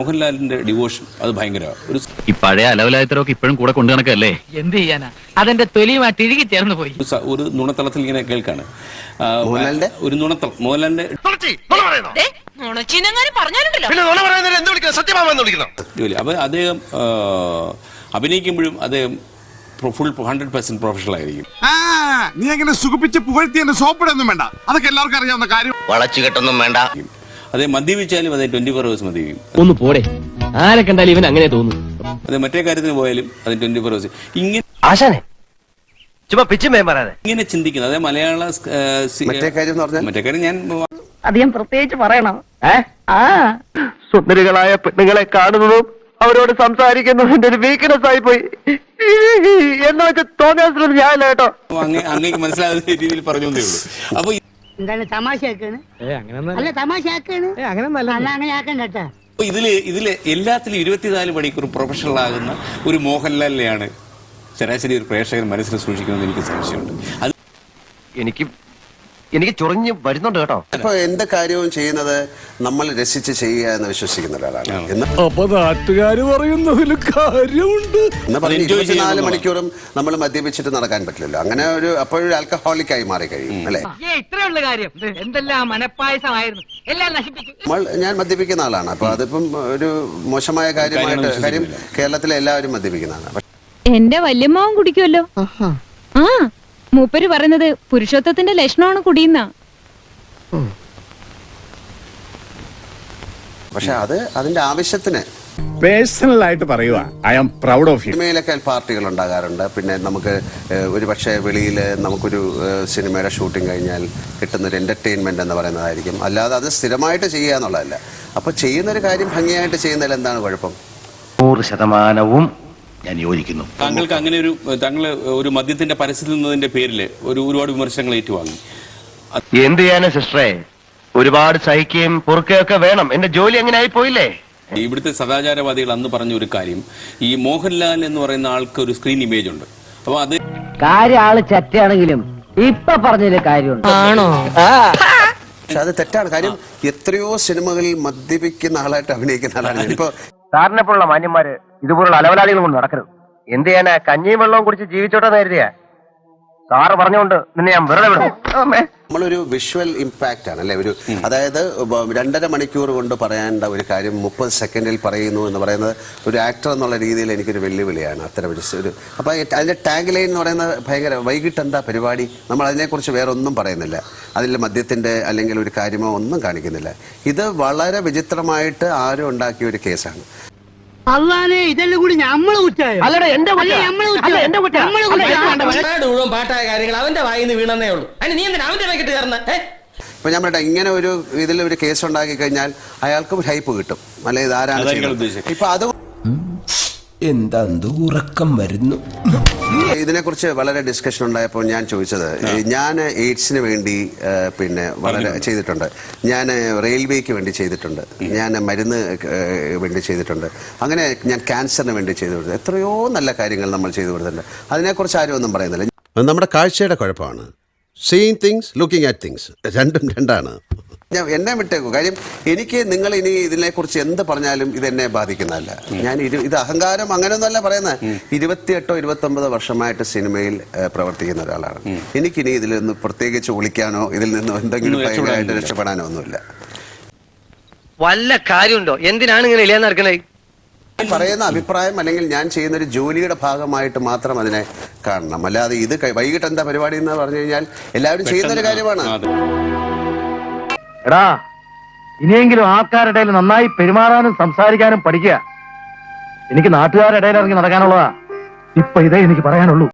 മോഹൻലാലിന്റെ ഡിവോഷൻ അത് ഭയങ്കര ഒരു ഈ പഴയ അലവലായത്തരൊക്കെ ഇപ്പോഴും കൂടെ കൊണ്ടു നടക്കല്ലേ എന്ത് ചെയ്യാനാ? അതെന്റെ തൊലിയുമായിട്ട് ഇഴുകി ചേർന്ന് പോയി. ഒരു സ- ഒരു നുണത്തളത്തിൽ ഇങ്ങനെ കേൾക്കാണ്. ആ, മോഹൻലാലിന്റെ? ഒരു നുണത്തളം. മോഹൻലാലിന്റെ നുണച്ചീനങ്ങാനും പറഞ്ഞാലുണ്ടല്ലോ. പിന്നെ നുണ പറയുന്നതിന് എന്ത് വിളിക്കണം സത്യമാമെന്ന് വിളിക്കണം ജോലി അപ്പൊ അദ്ദേഹം ആ, അഭിനയിക്കുമ്പോഴും അദ്ദേഹം ഫുൾ ഹൺഡ്രഡ് പെർസെന്റ് പ്രൊഫഷണൽ ആയിരിക്കും. ആ നീ അങ്ങനെ സുഖിപ്പിച്ച് പുകഴ്ത്തി എന്നെ സോപ്പിടൊന്നും വേണ്ട. അതൊക്കെ എല്ലാവർക്കും അറിയാവുന്ന കാര്യം. വളച്ചുകെട്ടൊന്നും വേണ്ട. അദ്ദേഹം മദ്യപിച്ചാലും അതേ ട്വന്റി ഫോർ ഹവേഴ്സ് മദ്യപിക്കും. ഒന്ന് പോടെ. ആരെ കണ്ടാലും ഇവൻ അങ്ങനെ തോന്നും. അതെ മറ്റേ കാര്യത്തിന് പോയാലും അത് ട്വന്റി ഫോർ ഹവേഴ്സ് ഇങ്ങനെ ആശാനെ ചുമ്മാ പിച്ചും മേം പറയാതെ. ഇങ്ങനെ ചിന്തിക്കുന്നത് അതായത് മലയാള സി- മറ്റേ കാര്യം എന്ന് പറഞ്ഞാൽ? മറ്റേ കാര്യം ഞാൻ അധികം പ്രത്യേകിച്ച് പറയണം. ആ. സുന്ദരികളായ പെണ്ണുങ്ങളെ കാണുന്നതും അവരോട് സംസാരിക്കുന്നതും എന്റെ ഒരു വീക്ക്നെസ് ആയി പോയി എന്നൊക്കെ തോന്നിയാൽ ഞാനല്ല കേട്ടോ. അങ്ങനെ അങ്ങേക്ക് മനസ്സിലാകുന്ന രീതിയിൽ പറഞ്ഞു എന്നേ അപ്പൊ എന്താണ് തമാശയാക്കാണ്? അല്ല തമാശയാക്കാണ്? അല്ല. അങ്ങനെ ആക്കണ്ട കേട്ടാ. അപ്പൊ ഇതിൽ ഇതിൽ എല്ലാത്തിലും ഇരുപത്തിനാല് മണിക്കൂർ പ്രൊഫഷണൽ ആകുന്ന ഒരു മോഹൻലാലിനെയാണ് ശരാശരി ഒരു പ്രേക്ഷകൻ മനസ്സിൽ സൂക്ഷിക്കുന്നത് എനിക്ക് സംശയമുണ്ട്. അത് എനിക്ക് എനിക്ക് ചൊറിഞ്ഞ് വരുന്നുണ്ട് കേട്ടോ. അപ്പൊ എന്ത് കാര്യവും ചെയ്യുന്നത് നമ്മൾ രസിച്ച് ചെയ്യുക എന്ന് വിശ്വസിക്കുന്ന ഒരാളാണ്. എന്ന് അപ്പൊ നാട്ടുകാര് പറയുന്നതിൽ കാര്യമുണ്ട്. എന്ന് പറഞ്ഞ് enjoy ഇരുപത്തിനാല് മണിക്കൂറും നമ്മൾ മദ്യപിച്ചിട്ട് നടക്കാൻ പറ്റില്ലല്ലോ. അങ്ങനെ ഒരു അപ്പോഴൊരു ആൽക്കഹോളിക് ആയി മാറി കഴിയും അല്ലെ? ഏ ഇത്രേ ഉള്ള കാര്യം. എന്തെല്ലാം മനപ്പായസമായിരുന്നു. എല്ലാം നശിപ്പിച്ചു. നമ്മൾ ഞാൻ മദ്യപിക്കുന്ന ആളാണ്. അപ്പൊ അതിപ്പം ഒരു മോശമായ കാര്യമായിട്ട് കാര്യം. കേരളത്തിലെ എല്ലാവരും മദ്യപിക്കുന്നതാണ്. പക്ഷെ എന്റെ വല്യമ്മാവും കുടിക്കുമല്ലോ ആ. മൂപ്പര് പറയുന്നത് പുരുഷത്വത്തിന്റെ ലക്ഷണമാണ് കുടിയുന്ന പക്ഷെ അത് അതിന്റെ ആവശ്യത്തിന്. പേഴ്സണൽ ആയിട്ട് പറയുക I am proud of you. സിനിമയിലൊക്കെ പാർട്ടികൾ ഉണ്ടാകാറുണ്ട്. പിന്നെ നമുക്ക് ഒരു പക്ഷേ വെളിയിൽ നമുക്കൊരു സിനിമയുടെ ഷൂട്ടിംഗ് കഴിഞ്ഞാൽ കിട്ടുന്നൊരു എന്റർടൈൻമെന്റ് എന്ന് പറയുന്നതായിരിക്കും. അല്ലാതെ അത് സ്ഥിരമായിട്ട് ചെയ്യുക എന്നുള്ളതല്ല. അപ്പോൾ ചെയ്യുന്നൊരു കാര്യം ഭംഗിയായിട്ട് ചെയ്യുന്നതിൽ എന്താണ് കുഴപ്പം? നൂറ് ശതമാനവും ഞാൻ യോജിക്കുന്നു. താങ്കൾക്ക് അങ്ങനെ ഒരു താങ്കൾ ഒരു മദ്യത്തിന്റെ പരസ്യത്തിൽ നിന്നതിന്റെ പേരിൽ ഒരു ഒരുപാട് വിമർശനങ്ങൾ ഏറ്റുവാങ്ങി. എന്ത് ചെയ്യാനാ സിസ്റ്ററെ? ഒരുപാട് സഹിക്കുകയും പൊറുക്കുകയും ഒക്കെ വേണം. എന്റെ ജോലി അങ്ങനെ ആയി പോയില്ലേ? ഇവിടുത്തെ സദാചാരവാദികൾ അന്ന് പറഞ്ഞ ഒരു കാര്യം ഈ മോഹൻലാൽ എന്ന് പറയുന്ന ആൾക്ക് ഒരു സ്ക്രീൻ ഇമേജ് ഉണ്ട്. അപ്പൊ അത് കാര്യം ആൾ ചറ്റയാണെങ്കിലും ഇപ്പൊ പറഞ്ഞൊരു കാര്യമുണ്ട്. ആണോ? പക്ഷെ അത് തെറ്റാണ്. കാര്യം എത്രയോ സിനിമകളിൽ മദ്യപിക്കുന്ന ആളായിട്ട് അഭിനയിക്കുന്ന ആളാണ്. ഇപ്പൊ സാറിനെ പോലുള്ള മാന്യന്മാര് ഇതുപോലുള്ള അലവലാളികൾ കൊണ്ട് നടക്കരുത്. എന്ത് ചെയ്യാനാ? കഞ്ഞിയും വെള്ളവും കുടിച്ച് ജീവിച്ചോട്ടെ നേരിയ സാറ് പറഞ്ഞുകൊണ്ട് നിന്നെ ഞാൻ വെറുതെ വിടും. അമ്മേ. നമ്മളൊരു വിഷ്വൽ ഇമ്പാക്റ്റ് ആണ് അല്ലെ? ഒരു അതായത് രണ്ടര മണിക്കൂർ കൊണ്ട് പറയേണ്ട ഒരു കാര്യം മുപ്പത് സെക്കൻഡിൽ പറയുന്നു എന്ന് പറയുന്നത് ഒരു ആക്ടർ എന്നുള്ള രീതിയിൽ എനിക്കൊരു വെല്ലുവിളിയാണ്. അത്തരം ഒരു ഒരു അപ്പോൾ അതിന്റെ ടാങ്ക് ലൈൻ എന്ന് പറയുന്നത് ഭയങ്കര വൈകിട്ട് എന്താ പരിപാടി? നമ്മൾ അതിനെക്കുറിച്ച് വേറെ ഒന്നും പറയുന്നില്ല. അതിൽ മദ്യത്തിന്റെ അല്ലെങ്കിൽ ഒരു കാര്യമോ ഒന്നും കാണിക്കുന്നില്ല. ഇത് വളരെ വിചിത്രമായിട്ട് ആരും ഉണ്ടാക്കിയ ഒരു കേസാണ് അള്ളാനെ ഇതെല്ലാം കൂടി നമ്മൾ കുറ്റായോ അല്ലടാ എന്റെ അല്ല, നമ്മൾ കുറ്റം. നമ്മൾ കുറ്റം. മുഴുവൻ പാട്ടായ കാര്യങ്ങൾ അവന്റെ വായിന്ന് വീണെന്നേ ഉള്ളൂ അതിന് നീ എന്തിനാ അവന്റെ ഇപ്പൊ ഞാൻ പറയട്ടെ ഇങ്ങനെ ഒരു ഇതിൽ ഒരു കേസ് ഉണ്ടാക്കി കഴിഞ്ഞാൽ അയാൾക്കും ഹൈപ്പ് കിട്ടും അല്ലെങ്കിൽ ഇത് ആരാണ് അതായിരിക്കും? ഉദ്ദേശിച്ചത്. ഇപ്പൊ അത് എന്താ ഉറക്കം വരുന്നു? ഇതിനെക്കുറിച്ച് വളരെ ഡിസ്കഷൻ ഉണ്ടായപ്പോൾ ഞാൻ ചോദിച്ചത് ഞാൻ എയ്ഡ്സിന് വേണ്ടി പിന്നെ വളരെ ചെയ്തിട്ടുണ്ട്. ഞാൻ റെയിൽവേക്ക് വേണ്ടി ചെയ്തിട്ടുണ്ട്. ഞാൻ മരുന്ന് വേണ്ടി ചെയ്തിട്ടുണ്ട്. അങ്ങനെ ഞാൻ ക്യാൻസറിന് വേണ്ടി ചെയ്തു കൊടുത്തു. എത്രയോ നല്ല കാര്യങ്ങൾ നമ്മൾ ചെയ്തു കൊടുത്തിട്ടുണ്ട്. അതിനെക്കുറിച്ച് ആരും ഒന്നും പറയുന്നില്ല. നമ്മുടെ കാഴ്ചയുടെ കുഴപ്പമാണ്. Seeing things looking at things രണ്ടും രണ്ടാണ്. ഞാൻ എന്നെ വിട്ടേക്കും. കാര്യം എനിക്ക് നിങ്ങൾ ഇനി ഇതിനെക്കുറിച്ച് എന്ത് പറഞ്ഞാലും ഇത് എന്നെ ബാധിക്കുന്നതല്ല. ഞാൻ ഇരു- ഇത് അഹങ്കാരം അങ്ങനെ ഒന്നല്ല പറയുന്നത് ഇരുപത്തിയെട്ടോ ഇരുപത്തൊമ്പതോ വർഷമായിട്ട് സിനിമയിൽ പ്രവർത്തിക്കുന്ന ഒരാളാണ്. എനിക്കിനി ഇതിൽ നിന്ന് പ്രത്യേകിച്ച് ഒളിക്കാനോ ഇതിൽ നിന്ന് എന്തെങ്കിലും ഭയങ്കരമായിട്ട് രക്ഷപ്പെടാനോ ഒന്നുമില്ല വല്ല കാര്യമുണ്ടോ? എന്തിനാണ് ഇങ്ങനെ ഇല്ലാന്ന് നടക്കണേ? പറയുന്ന അഭിപ്രായം അല്ലെങ്കിൽ ഞാൻ ചെയ്യുന്ന ഒരു ജോലിയുടെ ഭാഗമായിട്ട് മാത്രം അതിനെ കാണണം. അല്ലാതെ ഇത് വൈകിട്ട് എന്താ പരിപാടി എന്ന് പറഞ്ഞു കഴിഞ്ഞാൽ എല്ലാവരും ചെയ്യുന്ന ഒരു കാര്യമാണ്. എടാ ഇനിയെങ്കിലും ആൾക്കാരുടെ നന്നായി പെരുമാറാനും സംസാരിക്കാനും പഠിക്കുക. എനിക്ക് നാട്ടുകാരുടെ ഇടയിൽ ഇറങ്ങി നടക്കാനുള്ളതാ. ഇപ്പൊ ഇതേ എനിക്ക് പറയാനുള്ളൂ.